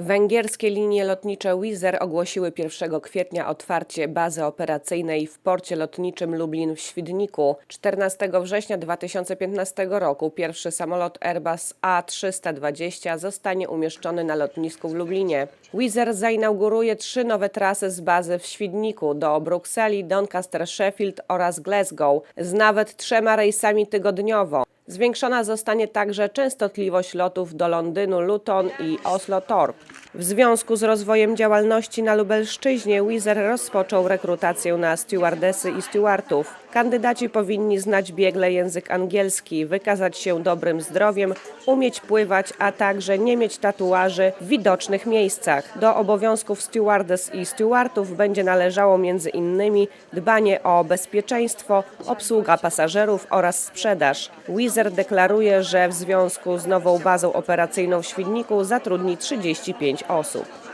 Węgierskie linie lotnicze Wizz Air ogłosiły 1 kwietnia otwarcie bazy operacyjnej w porcie lotniczym Lublin w Świdniku. 14 września 2015 roku pierwszy samolot Airbus A320 zostanie umieszczony na lotnisku w Lublinie. Wizz Air zainauguruje trzy nowe trasy z bazy w Świdniku do Brukseli, Doncaster, Sheffield oraz Glasgow z nawet trzema rejsami tygodniowo. Zwiększona zostanie także częstotliwość lotów do Londynu Luton i Oslo Torp. W związku z rozwojem działalności na Lubelszczyźnie Wizz Air rozpoczął rekrutację na stewardesy i stewardów. Kandydaci powinni znać biegle język angielski, wykazać się dobrym zdrowiem, umieć pływać, a także nie mieć tatuaży w widocznych miejscach. Do obowiązków stewardes i stewardów będzie należało między innymi dbanie o bezpieczeństwo, obsługa pasażerów oraz sprzedaż. Wizz Air deklaruje, że w związku z nową bazą operacyjną w Świdniku zatrudni 35 osób.